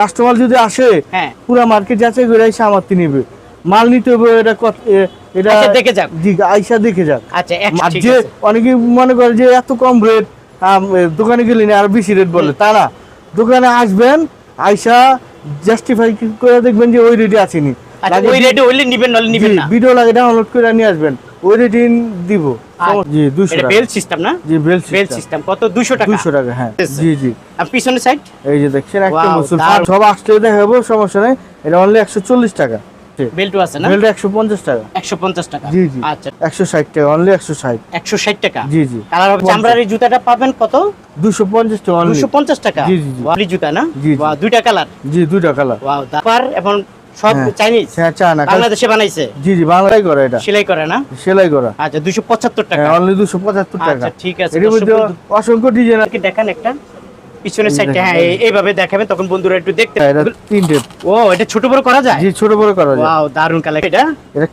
Customer যদি আসে হ্যাঁ। পুরা মার্কেট যাচাই করে আমার নিবে। মাল নিতে হবে এটা এটা আচ্ছা, দেখে যাক। জি আইসা দেখে যাক। আচ্ছা আর যে। অনেকে মনে করে যে এত কম রেট দোকানে গেলে না আর বেশি রেট বলে। তা না। দোকানে আসবেন আইসা জাস্টিফাই করে দেখবেন যে ওই রেটে আসেনি। আচ্ছা ওই রেটে হইলে নিবেন নিবেন না। ভিডিও লাগে ডাউনলোড করে নিয়ে আসবেন। রেটে দিব। আচ্ছা। জি দুশো এটা টাকা। বেল সিস্টেম না? জি বেল বেল সিস্টেম কত? 200 টাকা। দুশো টাকা হ্যাঁ। জি জি। আর পিছনের সাইড এই যে দেখছেন একটা মুসুল। সব আসলে দেখাবো সমস্যা নেই। এটা অনলি একশো চল্লিশ টাকা। বেল্টু আছে না? বেলটা একশো পঞ্চাশ টাকা। 150 টাকা। জি জি। আচ্ছা। একশো ষাট টাকা অনলি একশো ষাট। 160 টাকা? জি জি। কালার হবে চামড়ার এই জুতাটা পাবেন কত? দুশো পঞ্চাশ টাকা অনলি 250 টাকা? জি, জি, জি। জুতা না? জি, জি। দুইটা কালার জি দুইটা কালার ওয়াও তারপর এখন সব হ্যাঁ। চাইনিজ? হ্যাঁ চা না বাংলাদেশে বানাইছে? জি জি বাংলায় করা এটা। সেলাই করে না? সেলাই করা। আচ্ছা 275 টাকা। হ্যাঁ অনলি দুশো পঁচাত্তর টাকা। আচ্ছা ঠিক আছে এর মধ্যে অসংখ্য ডিজাইন দেখান একটা। পিছনের সাইডটা হ্যাঁ এই এই- এইভাবে দেখাবেন তখন বন্ধুরা একটু দেখতে এটা তিনটে। ও এটা ছোট বড় করা যায়? জি ছোট বড় করা যায়। ওয়াও দারুণ কালার এটা? এটা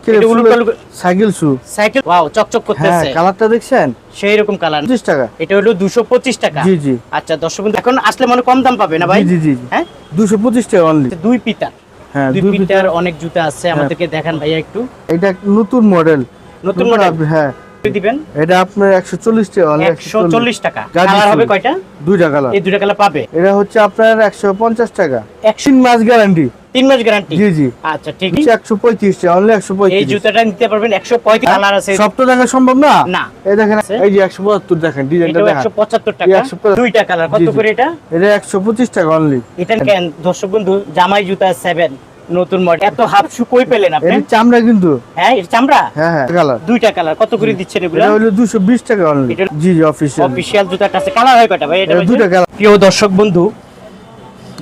পালুট- সাইকেল শু। সাইকেল ওয়াও চকচক হ্যাঁ করতেছে কালারটা দেখছেন? সেই রকম কালার পঁচিশ টাকা। এটা হলো 225 টাকা। জি জি। আচ্ছা দর্শক বন্ধু এখন আসলে মনে কম দাম পাবে না ভাই? জি জি হ্যাঁ? দুশো পঁচিশ টাকা অনলি দুই হ্যাঁ দুই দুই পিতার অনেক জুতা আছে আমাদেরকে দেখান ভাইয়া একটু। এটা নতুন মডেল। নতুন মডেল? হ্যাঁ। দিবেন? এটা আপনার একশো চল্লিশ টাকা only 140 টাকা। গাজী কালার হবে কয়টা? দুইটা কালার এই দুইটা কালার পাবে? এটা হচ্ছে আপনার একশো পঞ্চাশ টাকা। 100 তিন মাস গ্যারান্টি তিন মাস গ্যারান্টি জি জি। আচ্ছা ঠিক হচ্ছে একশো পঁয়ত্রিশ টাকা অনলি একশো এই জুতাটা নিতে পারবেন 135 কালার আছে। সব তো দেখা সম্ভব না? না। এই দেখেন এই যে একশো পঁচাত্তর দেখেন ডিজাইনটা দেখেন। 175 টাকা। দুইটা কালার কত। করে এটা? এটা একশো পঁচিশ টাকা অনলি এটা কেন দর্শক বন্ধু জামাই জুতা 7 নতুন মডেল এত হাফ শু কই পেলেন আপনি? এটা চামড়া কিন্তু। হ্যাঁ এটা চামড়া? হ্যাঁ হ্যাঁ কালার দুইটা কালার কত করে দিচ্ছেন এগুলো? এটা হলো দুশো বিশ টাকা অনলি জি জি অফিসিয়াল অফিশিয়াল জুতার কাছে কালার হয় কয়টা ভাই? এটা এটা দুইটা কালার প্রিয় দর্শক বন্ধু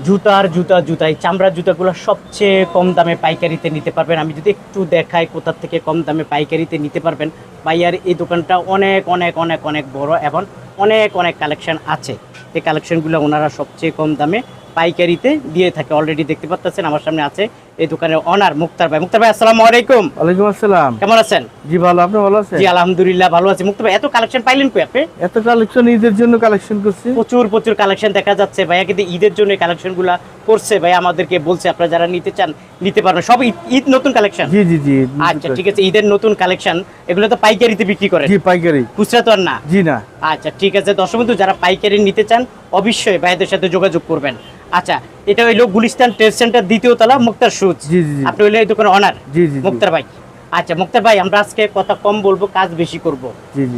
জুতার জুতা, জুতাই চামড়ার জুতাগুলো সবচেয়ে কম দামে পাইকারিতে নিতে পারবেন। আমি যদি একটু দেখাই কোথার থেকে কম দামে পাইকারিতে নিতে পারবেন, ভাইয়ার এই দোকানটা অনেক অনেক অনেক অনেক বড় এবং অনেক অনেক কালেকশন আছে। এই কালেকশনগুলো ওনারা সবচেয়ে কম দামে পাইকারিতে দিয়ে থাকে। অলরেডি দেখতে পাচ্ছেন আমার সামনে আছে এই দোকানের অনার মুক্তার ভাই। মুক্তার ভাই আসসালামু আলাইকুম। ওয়ালাইকুম আসসালাম। কেমন আছেন? জি ভালো। আপনি ভালো আছেন? জি আলহামদুলিল্লাহ ভালো আছি। মুক্তার ভাই এত কালেকশন পাইলেন কই আপনি? এত কালেকশন ঈদের জন্য কালেকশন করছি। প্রচুর প্রচুর কালেকশন দেখা যাচ্ছে। ভাইয়া কিন্তু ঈদের জন্য কালেকশনগুলা করছে। ভাই আমাদেরকে বলছে আপনারা যারা নিতে চান নিতে পারবেন। সব ঈদ- ঈদ নতুন কালেকশন জি জি জি আচ্ছা ঠিক আছে। ঈদের নতুন কালেকশন এগুলো তো পাইকারিতে বিক্রি করেন জি পাইকারি। খুচরা তো আর না? জি না। আচ্ছা ঠিক আছে। দর্শক বন্ধু যারা পাইকারি নিতে চান অবশ্যই ভাইদের সাথে যোগাযোগ করবেন। আচ্ছা এটা হইল গুলিস্তান ট্রেড সেন্টার দ্বিতীয় তলা মুক্তার সুজ জি জি জি। আপনি হইলে এই দোকানের অনার জি জি জি। মুক্তার ভাই। আচ্ছা মুক্তার ভাই আমরা আজকে কথা কম বলব কাজ বেশি করব।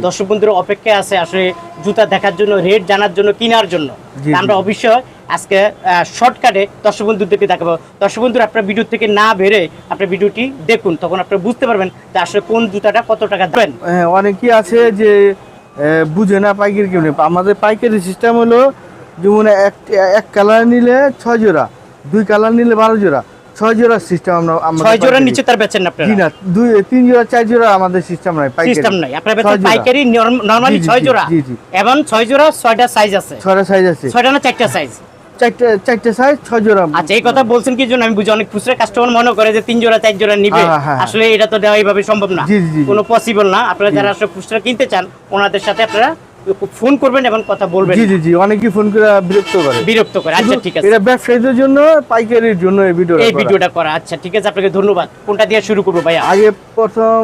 দর্শক বন্ধুরা অপেক্ষায় আছে আসলে জুতা দেখার জন্য রেট জানার জন্য কেনার জন্য। আমরা অবশ্যই আজকে শর্টকাটে দর্শক বন্ধুদেরকে দেখাবো। দর্শক বন্ধুরা আপনার ভিডিও থেকে না বেরে আপনার ভিডিওটি দেখুন তখন আপনারা বুঝতে পারবেন যে আসলে কোন জুতাটা কত টাকা দেবেন হ্যাঁ অনেকেই আছে যে বুঝে না পাইকারি কেমনি? আমাদের পাইকারি সিস্টেম হলো যেমন এক এক কালার নিলে ছয় জোড়া দুই কালার নিলে বারো জোড়া ছয় জোড়া সিস্টেম আমরা ছয় জোড়ার। নিচে তার বেচেন না জি না দুই তিন জোড়া চার জোড়া আমাদের সিস্টেম নাই পাইকারি। সিস্টেম নাই। আপনার বেচেন। পাইকারি নরমালি ছয় জোড়া। এবং ছয় জোড়া ছয়টা সাইজ আছে। ছয়টা সাইজ আছে। ছয়টা না চারটা সাইজ চারটে সাইজ ছয় জোড়া আচ্ছা এই কথা বলছেন আমি বুঝি অনেক খুচরা কাস্টমার মনে করে যে তিন জোড়া চার জোড়া নিবে। হ্যাঁ, হ্যাঁ, হ্যাঁ। আসলে এটা তো দেওয়া এইভাবে সম্ভব না। কোনো পসিবল না। যারা খুচরা কিনতে চান ওনাদের সাথে আপনারা ফোন করবেন এবং কথা বলবেন। আচ্ছা, জন্য পাইকারির জন্য ভিডিওটা করা। আচ্ছা ঠিক আছে আপনাকে ধন্যবাদ। কোনটা দিয়ে শুরু করব আগে প্রথম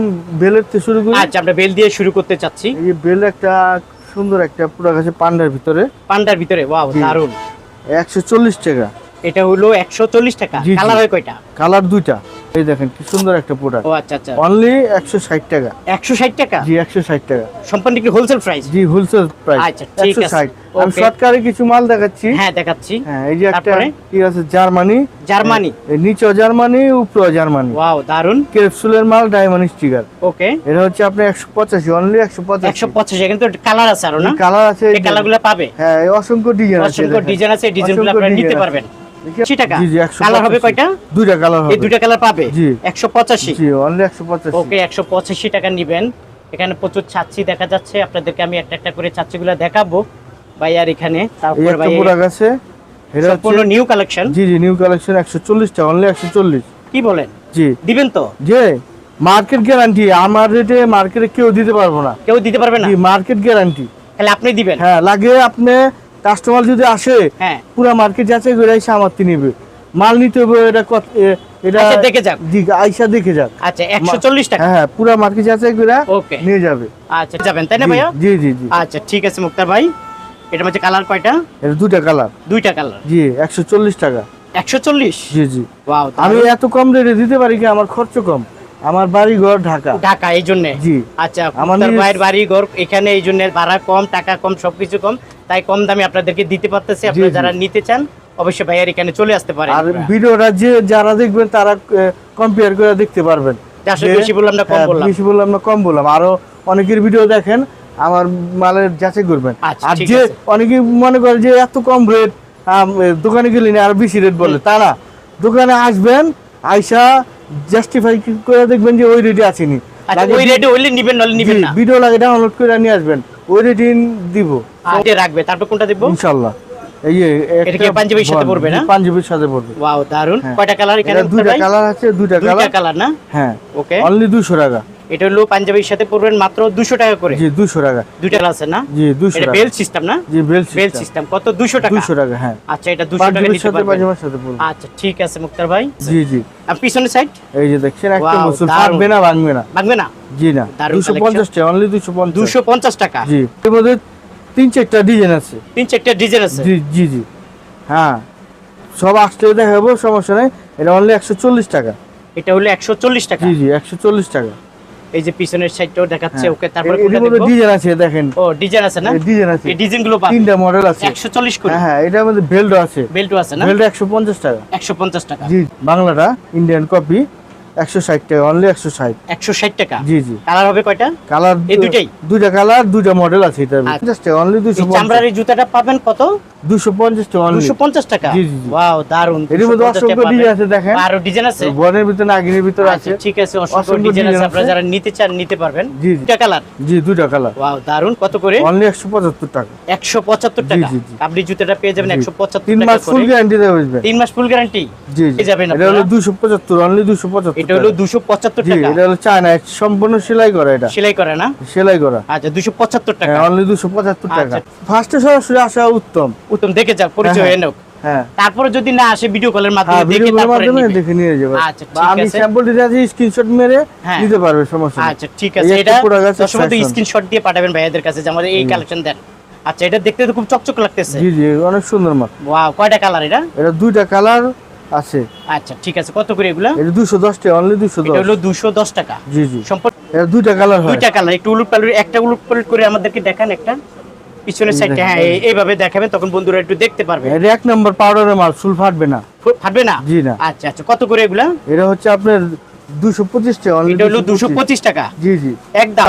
থেকে শুরু আচ্ছা, আমরা বেল দিয়ে শুরু করতে চাচ্ছি। এই বেল একটা সুন্দর একটা পান্ডার ভিতরে। পান্ডার ভিতরে। ওয়াও দারুণ। 140 টাকা। এটা হলো 140 টাকা। কালার কয়টা? কালার দুইটা। এই দেখেন কি সুন্দর একটা প্রোডাক্ট ও আচ্ছা আচ্ছা। অনলি একশো ষাট টাকা। একশো ষাট টাকা? জি একশো ষাট টাকা। সম্পূর্ণ কি হোলসেল প্রাইস জি হোলসেল প্রাইস আচ্ছা, ঠিক আছে। আমি Okay. কিছু মাল দেখাচ্ছি। হ্যাঁ দেখাচ্ছি। হ্যাঁ এই যে একটা কি আছে? জার্মানি। জার্মানি। এই নিচেও জার্মানি উপরেও জার্মানি। ওয়াও দারুণ ক্যাপসুলের মাল ডায়মন্ড স্টিকার ওকে এটা হচ্ছে আপনার একশো পঁচাশি অনলি একশো পঁচাশি। একশো পঁচাশি কিন্তু কালার আছে আরও না? কালার আছে এই কালারগুলো পাবে? হ্যাঁ এই অসংখ্য ডিজাইন আছে অসংখ্য ডিজাইন আছে ডিজাইনগুলো আপনারা নিতে পারবেন। টাকা। জি জি একশো কালার হবে কয়টা? দুইটা কালার হবে। এই দুইটা কালার পাবে? জি। একশো পঁচাশি? জি অনলি একশো পঁচাশি। ওকে একশো পঁচাশি টাকা নিবেন। এখানে প্রচুর ছাচ্ছি দেখা যাচ্ছে। আপনাদেরকে আমি একটা একটা করে ছাচ্ছিগুলো দেখাবো। ভাই আর এখানে এই ভাই প্রোডাক্ট আছে। এটা সম্পূর্ণ নিউ কালেকশন জি জি নিউ কালেকশন একশো চল্লিশ টাকা অনলি একশো চল্লিশ। কি বলেন? জি। দিবেন তো? মার্কেট গ্যারান্টি আমার রেটে মার্কেটে কেউ দিতে পারব না। কেউ দিতে পারবে না? জি মার্কেট গ্যারান্টি তাহলে আপনি দিবেন? হ্যাঁ লাগে আপনি কাস্টমার যদি আসে হ্যাঁ। পুরো মার্কেট যাচাই করে এসে আমার নিবে। মাল নিতে হবে এটা কত এটা আচ্ছা, দেখে যাক। আইসা দেখে যাক। আচ্ছা একশো চল্লিশ টাকা। হ্যাঁ পুরা মার্কেট যাচাই করে ওকে। নিয়ে যাবে। আচ্ছা যাবেন তাই না ভাইয়া? জি জি জি। আচ্ছা ঠিক আছে মুক্তার ভাই। এটা মধ্যে কালার কয়টা? এটা দুটা কালার দুইটা কালার জি একশো চল্লিশ টাকা। একশো চল্লিশ? জি জি। ওয়াও আমি এত কম রেটে দিতে পারি কি? আমার খরচ কম। আমার বাড়ি ঘর ঢাকা। ঢাকা এই জন্য? জি। আচ্ছা আমার ভাইয়ের বাড়ি ঘর এখানে এই জন্য ভাড়া কম টাকা কম সবকিছু কম তাই কম দামে আপনাদেরকে দিতে পারতেছে। আপনারা যারা নিতে চান অবশ্যই ভাইয়ার এখানে চলে আসতে পারেন। আর ভিডিওটা যে যারা দেখবেন তারা কম্পেয়ার করে দেখতে পারবেন। বেশি বললাম না কম হ্যাঁ, বললাম। বেশি বললাম না কম বললাম। আরও অনেকের ভিডিও দেখেন আমার মালের যাচাই করবেন। আচ্ছা, আর যে। অনেকে মনে করে যে এত কম রেট দোকানে গেলে না আরও বেশি রেট বলে তারা দোকানে আসবেন আইসা জাস্টিফাই করে দেখবেন যে ওই রেটে আসেনি? আচ্ছা ওই রেটে হইলে নিবেন নলে নিবেন না? ভিডিও লাগে ডাউনলোড করে নিয়ে আসবেন। ওই রেটে দিব। আগে রাখবে তারপর কোনটা দেখব ইনশাল্লাহ। এই এটা কি পাঞ্জাবির সাথে পড়বে না? পাঞ্জাবির সাথে পড়বে। ওয়াও দারুণ হ্যাঁ। কয়টা কালার এখানে দুইটা কালার আছে দুইটা কালার কালার না? হ্যাঁ। ওকে অনলি দুশো টাকা। এটা হলো পাঞ্জাবির সাথে পড়বেন মাত্র দুশো টাকা করে। জি দুশো টাকা। দুইটা আছে না? জি টাকা। বেল সিস্টেম না? জি বেল বেল সিস্টেম কত? টাকা? টাকা হ্যাঁ। আচ্ছা এটা টাকা পাঞ্জাবির সাথে পারবেন। পাঞ্জাবির সাথে পড়বে আচ্ছা ঠিক আছে মুক্তার ভাই। জি জি। আর পিছনের সাইড এই যে দেখছেন একটা মুসুল ফাটবে না ভাঙবে না। ভাঙবে না? জি না। দারুণ দুশো collection। পঞ্চাশ টাকা অনলি দুশো পঞ্চাশ। দুশো পঞ্চাশ টাকা? জি। এর মধ্যে তিন চারটা ডিজাইন আছে। তিন চারটা ডিজাইন আছে? জি জি জি। হ্যাঁ। সব আসলে দেখাবো সমস্যা নেই। এটা অনলি একশো চল্লিশ টাকা। এটা হলো একশো চল্লিশ টাকা। জি জি একশো চল্লিশ টাকা। এই যে পিছনের সাইডটাও দেখাচ্ছে হ্যাঁ। ওকে তারপরে কোনটা ডিজাইন আছে দেখেন। ও ডিজাইন আছে না? ডিজাইন আছে। এই ডিজাইনগুলো পাবেন তিনটা মডেল আছে। একশো চল্লিশ করে। হ্যাঁ এটা আমাদের বেল্ট আছে। বেল্টও আছে না? বেল্ট একশো পঞ্চাশ টাকা। একশো পঞ্চাশ টাকা। জি বাংলাটা ইন্ডিয়ান কপি একশো ষাট টাকা অনলি একশো ষাট। একশো ষাট টাকা? জি জি। কালার হবে কয়টা? কালার এই দুইটাই? দুইটা কালার দুইটা মডেল আছে আচ্ছা। পঞ্চাশ টাকা অনলি দুশো এই চামড়ার এই জুতাটা পাবেন কত? দুশো পঞ্চাশ টাকা দুশো পঞ্চাশ টাকা? জি, জি, জি। ওয়াও দারুণ এর মধ্যে অসংখ্য ডিজাইন আছে দেখেন। আরও ডিজাইন আছে? বনের ভিতরে নাগিনের ভিতরে আছে। ঠিক আছে অসংখ্য অসংখ্য ডিজাইন আছে। আপনারা যারা নিতে চান নিতে পারবেন। জি। দুটা কালার জি দুইটা কালার ওয়াও দারুণ কত করে? অনলি একশো পঁচাত্তর টাকা। একশো পঁচাত্তর টাকা। আপনি জুতাটা পেয়ে যাবেন একশো পঁচাত্তর তিন মাস ফুল গ্যারান্টি তিন মাস ফুল গ্যারান্টি জি যাবেন এটা হলো দুশো পঁচাত্তর অনলি দুশো পঁচাত্তর। এটা হলো দুশো পঁচাত্তর জি টাকা। এটা হলো চায়না সম্পূর্ণ সেলাই করা এটা। সেলাই করে না? সেলাই করা। আচ্ছা দুশো পঁচাত্তর টাকা। হ্যাঁ অনলি টাকা। আচ্ছা। ফার্স্টে সরাসরি আসা উত্তম। উত্তম দেখে পরিচয় হ্যাঁ, হয়ে। নাও তারপরে যদি না আসে ভিডিও কলের মাধ্যমে দেখে তারপরে দেখে নিয়ে যাবে। আচ্ছা, আমি। স্যাম্পল দিতে আছি স্ক্রিনশট মেরে। নিতে পারবে সমস্যা আচ্ছা ঠিক আছে। এটা স্ক্রিনশট দিয়ে পাঠাবেন ভাইয়াদের কাছে যে আমাদের এই কালেকশন দেন। আচ্ছা এটা দেখতে তো খুব চকচক লাগতেছে। জি জি অনেক সুন্দর মাল। ওয়াও কয়টা কালার এটা? এটা দুইটা কালার আছে। আচ্ছা ঠিক আছে। কত করে এগুলা? এটা দুশো দশ টাকা অনলি দুশো। এটা হলো দুশো দশ টাকা। জি জি। সম্পূর্ণ এটা দুইটা কালার হয়। দুইটা কালার একটু উলুট পালুট একটা উলুট পালুট করে আমাদেরকে দেখান একটা। পিছনের সাইডটা হ্যাঁ এই এই- এইভাবে দেখাবেন তখন বন্ধুরা একটু দেখতে পারবে এটা এক নম্বর পাউডারের মাল চুল ফাটবে না। ফাটবে না? জি না। আচ্ছা আচ্ছা কত করে এগুলা? এটা হচ্ছে আপনার দুশো পঁচিশ টাকা only এটা হলো দুশো 225 পঁচিশ টাকা। জি জি। এক দাম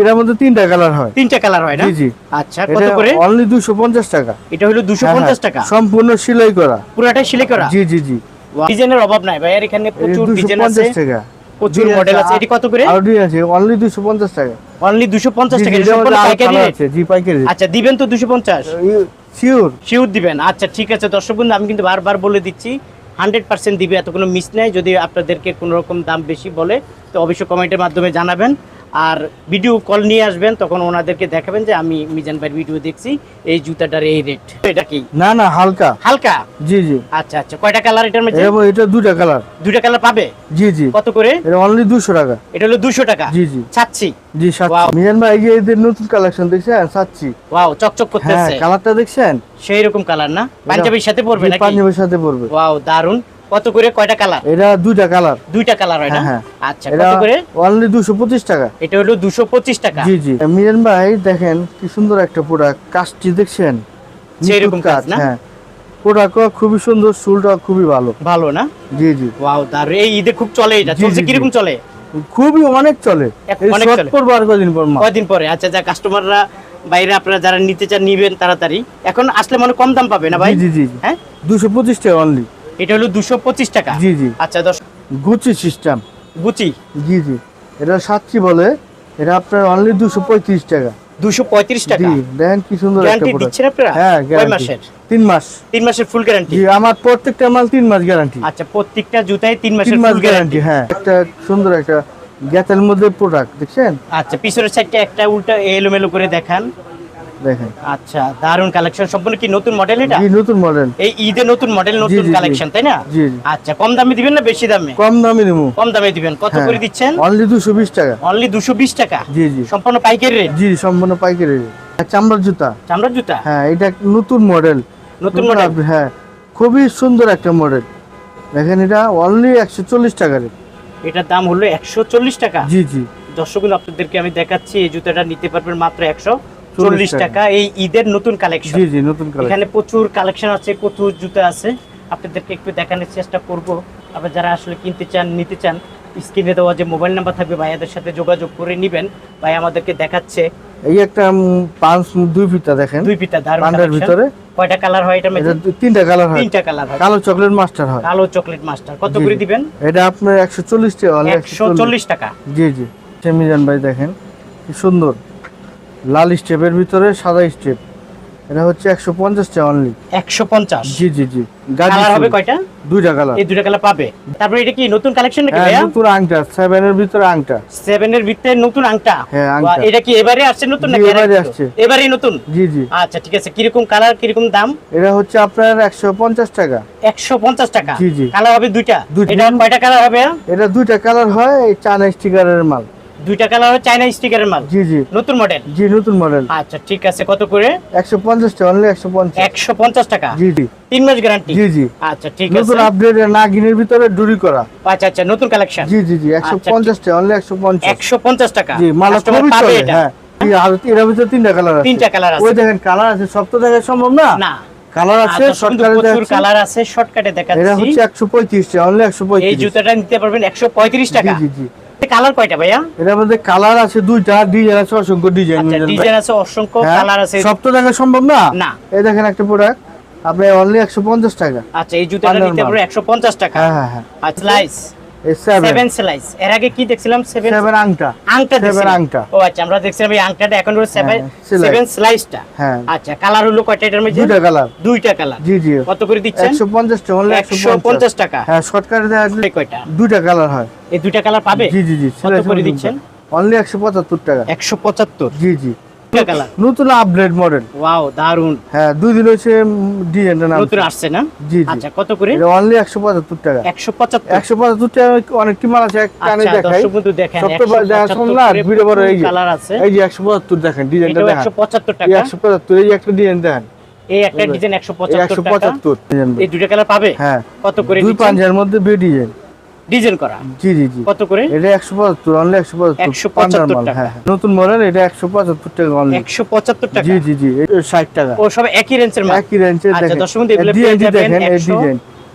এটার মধ্যে তিনটা কালার হয়। তিনটা কালার হয় না? জি জি। আচ্ছা কত করে? অনলি দুশো পঞ্চাশ টাকা। এটা হলো দুশো পঞ্চাশ টাকা? সম্পূর্ণ সেলাই করা। পুরাটাই সিলে করা? জি জি জি। ডিজাইনের অভাব নাই ভাই আর এখানে প্রচুর ডিজাইন আছে পঞ্চাশ টাকা। প্রচুর মডেল আছে। এটি কত করে? আরও ডিজাইন আছে অনলি দুশো পঞ্চাশ টাকা। অনলি দুশো পঞ্চাশ জি, টাকা এটা সম্পূর্ণ পাইকারি আছে, জি পাইকারি দিবেন তো দুশো পঞ্চাশ? শিওর শিওর দিবেন। আচ্ছা ঠিক আছে দর্শক বন্ধু আমি কিন্তু বারবার বলে দিচ্ছি হান্ড্রেড পার্সেন্ট দিবে এত কোনো মিস নাই। যদি আপনাদেরকে কোনো রকম দাম বেশি বলে তো অবশ্যই কমেন্টের মাধ্যমে জানাবেন। আর ভিডিও কল নিয়ে আসবেন তখন ওনাদেরকে দেখাবেন যে আমি মিজান ভাইয়ের ভিডিও দেখছি এই জুতাটার এই রেট এটা কি? না না হালকা। হালকা? জি জি। আচ্ছা আচ্ছা। কয়টা কালার এটার মধ্যে? এবং এটা দুটা কালার দুইটা কালার পাবে? জি জি। কত করে? এটা অনলি দুশো টাকা। এটা হলো দুশো টাকা? জি জি। ছাচ্ছি জি সাতশো। মিজান ভাই এই যে নতুন কালেকশন দেখছেন? সাতছি ওয়াও চকচক করতেছে। হ্যাঁ কালারটা দেখছেন? সেই রকম কালার না পাঞ্জাবির সাথে পড়বে জি, নাকি? পাঞ্জাবের সাথে পরবে। ওয়াও দারুণ কত করে? কয়টা কালার? এটা দুইটা কালার। দুইটা কালার হয় না? হ্যাঁ, আচ্ছা কত করে? অনলি দুশো পঁচিশ টাকা। এটা হলো দুশো পঁচিশ টাকা। জি জি। মিজান ভাই দেখেন কি সুন্দর একটা প্রোডাক্ট কাজটি দেখছেন? সেরকম কাজ না? হ্যাঁ। প্রোডাক্ট খুবই সুন্দর চুলটা খুবই ভালো। ভালো না? জি জি। ওয়াও দারুণ এই ঈদে খুব চলে এটা। চলছে জি। কীরকম চলে? খুবই অনেক চলে। অনেক চলে। কদিন পর কয়দিন পরে? আচ্ছা যা কাস্টমাররা বাইরে আপনারা যারা নিতে চান নিবেন তাড়াতাড়ি। এখন আসলে মনে হয় কম দাম পাবে না ভাই? জি জি। হ্যাঁ? দুশো পঁচিশ টাকা অনলি এটা হলো দুশো পঁচিশ টাকা। জি জি। আচ্ছা দশ গুচি সিস্টেম গুচি। জি জি। এটা সাতটি বলে এটা আপনার অনলি দুশো পঁয়ত্রিশ টাকা। দেখেন কি সুন্দর গ্যারান্টি দিচ্ছেন আপনারা? হ্যাঁ কয় মাসের? তিন মাস। মাসের ফুল গ্যারান্টি জি আমার প্রত্যেকটা মাল মাস গ্যারান্টি আচ্ছা প্রত্যেকটা জুতায় মাসের ফুল গ্যারান্টি গ্যারান্টি হ্যাঁ। একটা সুন্দর একটা গ্যাতের মধ্যে প্রোডাক্ট দেখছেন? আচ্ছা পিছনের সাইডটা একটা উল্টা এলোমেলো করে দেখান। দেখেন। আচ্ছা দারুণ কালেকশন সম্পূর্ণ কি নতুন মডেল এটা? জি নতুন মডেল এই ঈদে নতুন মডেল নতুন। কালেকশন তাই না? আচ্ছা কম দামে দিবেন না বেশি দামে? কম দামি নেব। কম দামে দিবেন। কত করে দিচ্ছেন? অনলি দুশো বিশ টাকা। অনলি দুশো বিশ টাকা? জি জি। সম্পূর্ণ পাইকারি রেট জি সম্পূর্ণ পাইকারি। আর চামড়ার জুতা? চামড়ার জুতা? হ্যাঁ এটা নতুন মডেল নতুন মডেল হ্যাঁ খুবই সুন্দর একটা মডেল দেখেন এটা অনলি একশো চল্লিশ টাকা রেট এটার দাম হলো একশো চল্লিশ টাকা। জি জি। দর্শক আপনাদেরকে আমি দেখাচ্ছি এই জুতাটা নিতে পারবেন মাত্র একশো। চল্লিশ টাকা। এই ঈদের নতুন কালেকশন জি জি নতুন এখানে প্রচুর কালেকশন আছে প্রচুর জুতা আছে। আপনাদেরকে একটু দেখানোর চেষ্টা করব। আপনারা যারা আসলে কিনতে চান নিতে চান স্ক্রিনে দেওয়া যে মোবাইল নাম্বার থাকবে ভাইয়াদের সাথে যোগাযোগ করে নেবেন। ভাই আমাদেরকে দেখাচ্ছে। এই একটা পাঁচ দুই ফিতা দেখেন। দুই পান্ডার collection। ভিতরে। কয়টা কালার হয় এটা তিনটা কালার হয়। তিনটা কালার হয়। কালো চকলেট মাস্টার হয়। কালো চকলেট মাস্টার কত করে দিবেন? এটা আপনার একশো চল্লিশ টাকা। only একশো চল্লিশ টাকা। জি। জি মিজান ভাই দেখেন। কি সুন্দর। লাল স্টেপের ভিতরে সাদা স্টেপ এটা হচ্ছে একশো পঞ্চাশ টাকা অনলি একশো পঞ্চাশ? জি জি জি। কালার হবে কয়টা? দুইটা কালার এই দুটা কালার পাবে। তারপরে এটা কি নতুন কালেকশন নাকি হ্যাঁ ভাইয়া? নতুন আংটা সেভেনের ভিতরে আংটা। এর ভিতরে নতুন আংটা? হ্যাঁ, আংটা। এটা কি এবারে আসছে নতুন নাকি এবারে আসছে। ছিল? এবারেই নতুন? জি জি। আচ্ছা ঠিক আছে। কীরকম কালার কীরকম দাম? এটা হচ্ছে আপনার একশো পঞ্চাশ টাকা। একশো পঞ্চাশ টাকা? জি, জি। কালার হবে দুইটা? দুইটা। এটা কয়টা কালার হবে এটা দুইটা কালার হয় এই চায়না স্টিকারের মাল। দুইটা কালার হবে চাইনা স্টিকারের মাল। জি জি। নতুন মডেল জি নতুন মডেল আচ্ছা ঠিক আছে কত করে? একশো পঞ্চাশ টাকা অনলি একশো পঞ্চাশ। একশো পঞ্চাশ টাকা? জি জি। তিন মাস গ্যারান্টি জি জি। আচ্ছা ঠিক আছে। নতুন আপডেট নাগিনের ভিতরে ডুরি করা। আচ্ছা আচ্ছা নতুন কালেকশন জি জি জি একশো আচ্ছা, পঞ্চাশ টাকা অনলি একশো পঞ্চাশ। একশো পঞ্চাশ টাকা? জি মাল খুবই চলে হ্যাঁ। এর ভিতরে তিনটা কালার আছে। তিনটা কালার ওই আছে দেখেন কালার আছে সব তো দেখা সম্ভব না? না। কালার আছে আচ্ছা, শর্টকাটে প্রচুর কালার আছে শর্টকাটে এটা দেখাচ্ছি হচ্ছে একশো পঁয়ত্রিশ টাকা অনলি একশো এই পঁয়ত্রিশ জুতাটা নিতে পারবেন একশো পঁয়ত্রিশ টাকা। জি জি জি। কালার কয়টা ভাইয়া? এটার মধ্যে কালার আছে দুইটা ডিজাইন আছে অসংখ্য ডিজাইন আচ্ছা ডিজাইন আছে অসংখ্য কালার আছে। সব তো দেখা সম্ভব না? না। এই দেখেন একটা প্রোডাক্ট আপনি অনলি একশো পঞ্চাশ টাকা। আচ্ছা এই জুতাটা নিতে একশো পঞ্চাশ টাকা। হ্যাঁ হ্যাঁ হ্যাঁ। এই সেভেন সেভেন স্লাইস এর আগে কি দেখছিলাম? সেভেন সেভেন আংটা। আংটা দেখছিলাম। আংটা। ও আচ্ছা আমরা দেখছিলাম এই আংটাটা এখন হলো সেভেন। সেভেন স্লাইসটা হ্যাঁ। আচ্ছা কালার হলো কয়টা এটার মধ্যে? দুইটা কালার দুইটা কালার জি জি। কত করে দিচ্ছেন? একশো পঞ্চাশ টাকা পঞ্চাশ। পঞ্চাশ টাকা। হ্যাঁ শর্টকাটে দেখা এই কয়টা? দুইটা কালার হয়। এই দুইটা কালার পাবে? জি জি জি কত করে দিচ্ছেন? অনলি একশো পঁচাত্তর টাকা। একশো পঁচাত্তর। জি জি। কালার। নতুন আপডেট মডেল ওয়াও দারুণ হ্যাঁ দুই দিন হয়েছে ডিজাইনটা নাম। নতুন আসছে না? জি জি। আচ্ছা কত করে? এটা অনলি একশো পঁচাত্তর টাকা। একশো পঁচাত্তর? একশো পঁচাত্তর টাকা মাল আছে এক আচ্ছা দেখাই। দর্শক বন্ধু দেখেন সব তো না ভিডিও বড় এই যে। কালার আছে। এই যে একশো পঁচাত্তর দেখেন ডিজাইনটা দেখেন। একশো পঁচাত্তর এই টাকা একশো পঁচাত্তর এই যে একটা ডিজাইন দেখেন। এই একটা ডিজাইন একশো এই পঁচাত্তর একশো টাকা? পঁচাত্তর ডিজাইন এই দুইটা কালার পাবে? হ্যাঁ। কত করে দুই পাঞ্জার মধ্যে ডিজাইন ডিজাইন করা। জি জি জি। কত করে? এটা একশো পঁচাত্তর অনলি 175 টাকা। হ্যাঁ। নতুন মডেল এটা একশো পঁচাত্তর টাকা অনলি একশো পঁচাত্তর টাকা? জি জি জি এটা ষাট টাকা। ও সব একই রেঞ্জের মাল? একই রেঞ্জের আচ্ছা দেখেন। দর্শক বন্ধু এগুলো পেয়ে যাবেন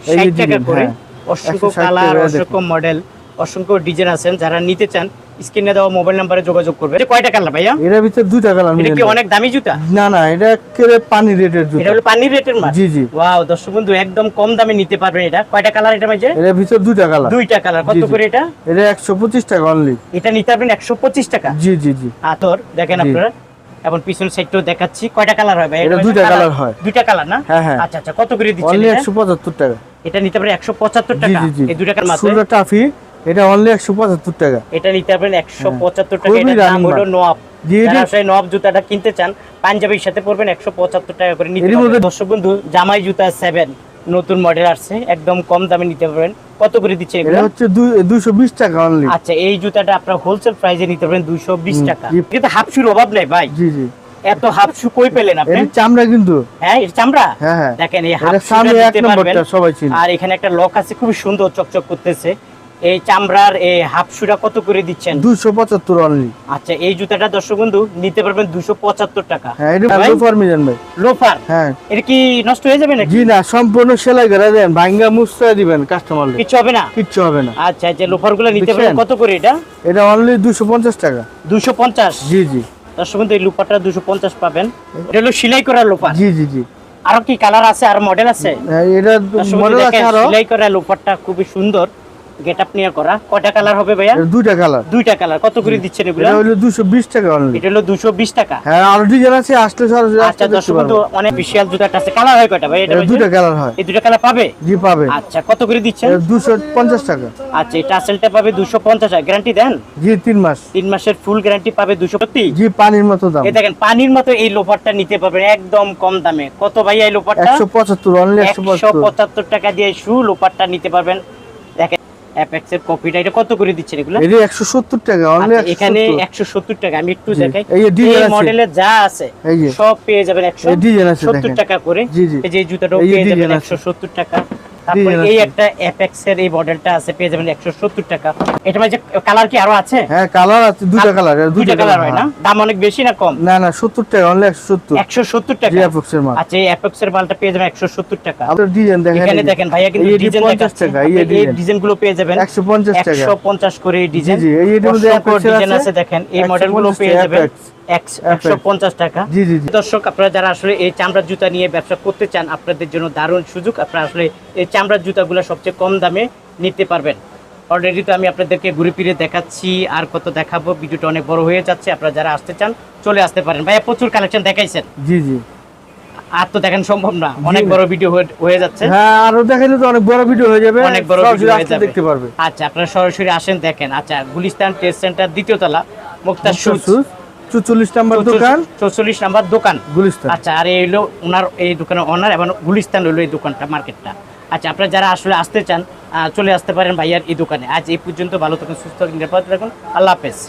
ষাট যে টাকা করে। হ্যাঁ। অসংখ্য 160 কালার অসংখ্য মডেল অসংখ্য ডিজাইন আছেন। যারা নিতে চান স্ক্রিনে দেওয়া মোবাইল নাম্বারে যোগাযোগ করবে। এটা কয়টা কালার ভাইয়া? এর ভিতরে দুইটা কালার এটা কি অনেক দামি জুতা? না না এটা একেবারে পানি রেটের জুতা। এটা হলো পানির রেটের মাল? জি জি। ওয়াও দর্শক বন্ধু একদম কম দামে নিতে পারবেন এটা। কয়টা কালার এটা মাঝে এর ভিতরে দুইটা কালার। দুইটা কালার। কত। করে এটা? এটা একশো পঁচিশ টাকা অনলি এটা নিতে পারবেন একশো পঁচিশ টাকা। জি জি জি। আতর দেখেন আপনারা। এখন পিছন সাইডটাও দেখাচ্ছি। কয়টা কালার হয় ভাই এটা দুইটা colour হয়। দুইটা কালার না? হ্যাঁ, হ্যাঁ। আচ্ছা আচ্ছা কত করে দিচ্ছেন এটা? একশো পঁচাত্তর টাকা। এটা নিতে একশো পঁচাত্তর টাকা। জি জি। এই দুইটা কালার মাত্র। ষোলো টাফি এটা অনলি একশো পঁচাত্তর টাকা। এটা নিতে পারবেন একশো হ্যাঁ। পঁচাত্তর টাকা। খুবই দাম হলো। নোয়াব। যারা নোয়াব জুতাটা কিনতে চান পাঞ্জাবির সাথে একশো পঁচাত্তর টাকা করে নিতে পারবেন দর্শক বন্ধু জামাই জুতা সেভেন নতুন মডেল আসছে একদম কম দামে নিতে পারবেন। কত করে দিচ্ছে এটা হচ্ছে দুইশো বিশ টাকা অনলি আচ্ছা এই জুতাটা আপনার হোলসেল প্রাইসে নিতে পারবেন দুইশো বিশ হুম, টাকা। জি। কিন্তু হাফ শুর অভাব নেই ভাই। জি জি। এত হাফ শু কই পেলেন আপনি? এটা চামড়া কিন্তু। হ্যাঁ এটা চামড়া? হ্যাঁ হ্যাঁ। দেখেন এই হাফ এটা এক নম্বরটা সবাই চিনে। আর এখানে একটা লক আছে খুব সুন্দর চকচক করতেছে। এই চামড়ার এই হাফ শুটা কত করে দিচ্ছেন? দুইশো পঁচাত্তর অনলি আচ্ছা এই জুতাটা দর্শক বন্ধু নিতে পারবেন দুশো পঁচাত্তর টাকা। হ্যাঁ এটা লোফার মিজান ভাই। লোফার? হ্যাঁ। এটা কি নষ্ট হয়ে যাবে নাকি? জি না সম্পূর্ণ সেলাই করে দেন ভাঙ্গা মুস্তা দিবেন কাস্টমার কিছু হবে না? কিচ্ছু হবে না। আচ্ছা যে লোফারগুলো নিতে পারবেন কত করে এটা? এটা অনলি দুশো পঞ্চাশ টাকা। দুশো পঞ্চাশ? জি জি। দর্শক বন্ধু এই লোফারটা দুশো পঞ্চাশ পাবেন। এটা হলো সেলাই করা লোফার। জি জি জি। আরও কি কালার আছে আর মডেল আছে? হ্যাঁ, এটা মডেল আছে আরও। সেলাই করা লোফারটা খুবই সুন্দর। গেট আপ নিয়ে করা। কয়টা কালার হবে ভাইয়া? দুইটা কালার। দুইটা কালার। কত করে দিচ্ছেন এগুলো? এটা হলো দুশো বিশ টাকা অনলি এটা হলো দুশো বিশ টাকা। হ্যাঁ আরও ডিজাইন আছে আসলে আচ্ছা দর্শক। বন্ধু অনেক বিশাল জুতাটা আছে। কালার হয় কয়টা ভাই এটা দুইটা কালার হয়। এই দুটো কালার পাবে? জি পাবে। আচ্ছা কত করে দিচ্ছেন? এটা দুশো পঞ্চাশ টাকা। আচ্ছা এই টাসেলটা পাবে দুশো পঞ্চাশ গ্যারান্টি দেন? জি তিন মাস। তিন মাসের ফুল গ্যারান্টি পাবে দুশো সত্যি জি পানির মতো দাম। এই দেখেন পানির মতো এই লোফারটা নিতে পারবেন একদম কম দামে। কত ভাই এই লোফারটা? একশো পঁচাত্তর অনলি একশো একশো পঁচাত্তর পঁচাত্তর টাকা দিয়ে শু লোফারটা নিতে পারবেন। দেখেন অ্যাপেক্স এর কপিটা এটা কত করে দিচ্ছেন এগুলো? এটা একশো সত্তর টাকা অনলি আচ্ছা, এখানে একশো সত্তর। টাকা আমি একটু দেখাই। এই মডেলে যা আছে সব পেয়ে যাবেন একশো এই design আছে সত্তর দেখেন। টাকা করে। এই যে জুতাটাও পেয়ে যাবেন design একশো আছে। সত্তর টাকা। তারপর এই একটা অ্যাপেক্স এর এই মডেলটা আছে পেয়ে যাবেন একশো সত্তর টাকা। এটা মানে কালার কি আরও আছে? হ্যাঁ কালার আছে দুইটা কালার দুইটা কালার হয় না? দাম অনেক বেশি না কম? না না সত্তর টাকা অনলি টাকা? মাল। আচ্ছা এই অ্যাপেক্স এর মালটা পেয়ে যাবেন একশো সত্তর টাকা। আপনার ডিজাইন দেখেন। এখানে দেখেন ভাইয়া কিন্তু ডিজাইন টাকা এই গুলো পেয়ে যাবেন। একশো পঞ্চাশ টাকা। একশো পঞ্চাশ করে এই ডিজাইন জি, এই আছে। দেখেন এই মডেলগুলো পেয়ে যাবেন। আর তো দেখেন সম্ভব না। অনেক বড় ভিডিও হয়ে যাচ্ছে। অনেক বড় ভিডিও হয়ে যাবে। অনেক বড় আচ্ছা সরাসরি আসেন দেখেন। আচ্ছা গুলিস্তান টেস্ট সেন্টার দ্বিতীয় তলা মুক্তার 44 নাম্বার দোকান। 44 নাম্বার দোকান। গুলিস্তান। আচ্ছা আর এই হলো ওনার এই দোকানের ওনার এবং গুলিস্তান হলো এই দোকানটা মার্কেটটা আচ্ছা আপনারা যারা আসলে আসতে চান চলে আসতে পারেন ভাইয়ার এই দোকানে। আজ এই পর্যন্ত ভালো থাকুন সুস্থ নিরাপদ রাখুন আল্লাহ হাফেজ।